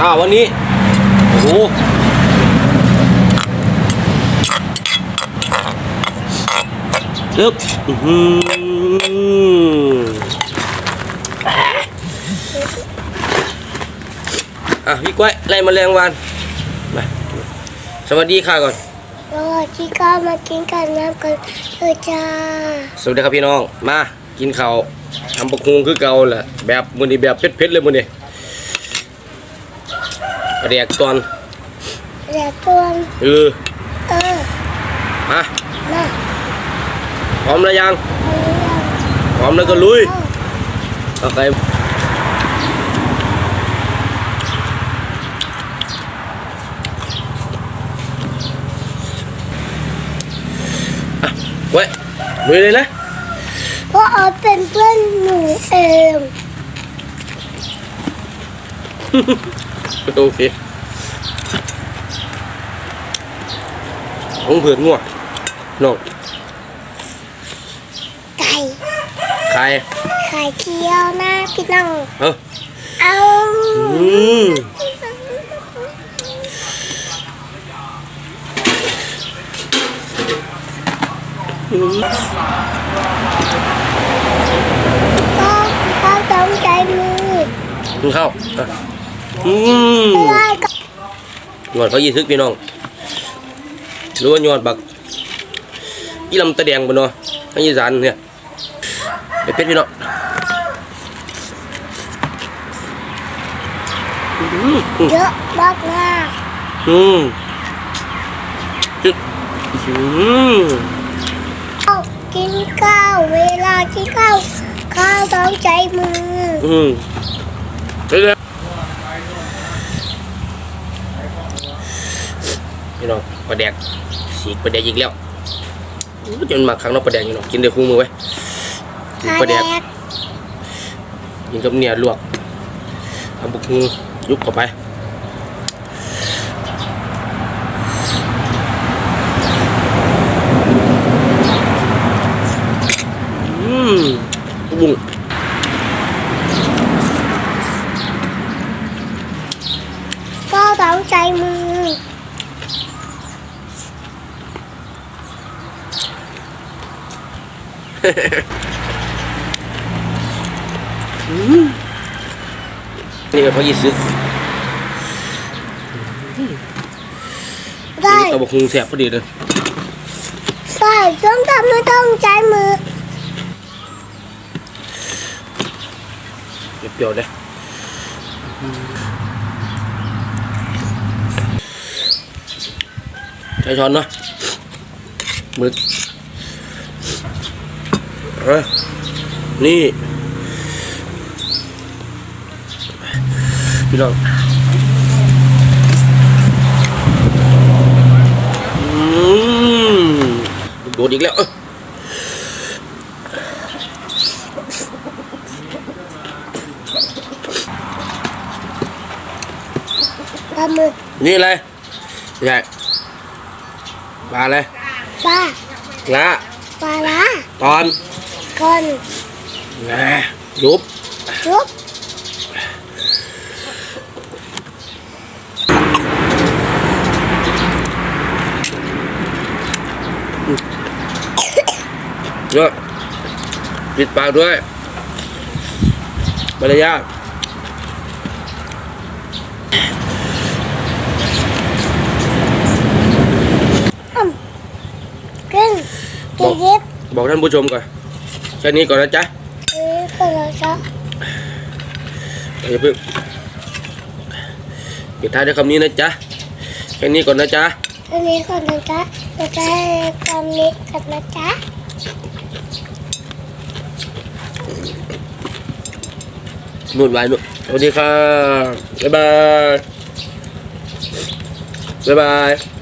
อ่าวันนี้ โอ้โหจึ๊บอื้อหืออะพี่กล้วยไล่แมลงวันมาสวัสดีค่ะก่อนสวัสดีค่ะมากินกันน้ำกันเออจ้าสวัสดีครับพี่น้องมากินข้าวทำปกคุงคือเก่าแหละแบบมือนี้แบบเผ็ดๆเลยมือนี้ เรียกตอนแหลกตัวเออเออมามาพร้อมแล้วยังเอาเรื่องพร้อมแล้วก็ลุยเอาโอเคอะไว้ลุยเลยนะเพราะเอาเป็นเพื่อนหนูเอง โอเคของเผือกงัวน้องไก่ใครไข่เคียวนะพี่น้องเอ้าเอาอืมก็ก็ต้องใจมือกินข้าว อะอืมไล่ก็หยอดเขายี่ซึกพี่น้องรู้ว่าหยอดบักอีลำตะแดงบนเนาะทางอีสานเนี่ยไปเป็ดพี่น้องอืมอืมเยอะมากมากอืมจึ๊ดอืมเอากินข้าวเวลากินข้าวข้าวต้องใจมือ อืมเรื่อยๆ พี่น้องปลาแดกสีกปลาแดกอีกแล้วอู้จนมาครั้งเน้องปลาแดกพี่น้องกินได้คู่มือไว้กินปลาแดกกินกับเนี่ยลวกทำบุกงูยุบเข้าไปอืมบุ้ง ก็ต้องใจมือ นี่ก็พอยี่ซึกได้ตะบกงูแสบพอดีเลยใช่ต้องทำไม่ต้องใจมือเปรี้ยวๆเลยใช้ช้อนเนาะมือ เอ้ยนี่พี่น้องอืมโดดอีกแล้วเอ้ยปลาหมึกนี่อะไรใหญ่ปลาอะไรปลา ละปลาละตอน คนแหนยุบจุ๊บเยอะปิดปากด้วยมารยาทกินกินยิบบอกท่านผู้ชมก่อน แค่นี้ก่อนนะจ๊ะเออคนละชอบอย่าเพิ่งปิดท้ายด้วยคำนี้นะจ๊ะแค่นี้ก่อนนะจ๊ะอันนี้คนละจ๊ะจะได้คำนี้กันนะจ๊ะนุ่นไว้นุ่นสวัสดีค่ะบ๊ายบายบ๊ายบาย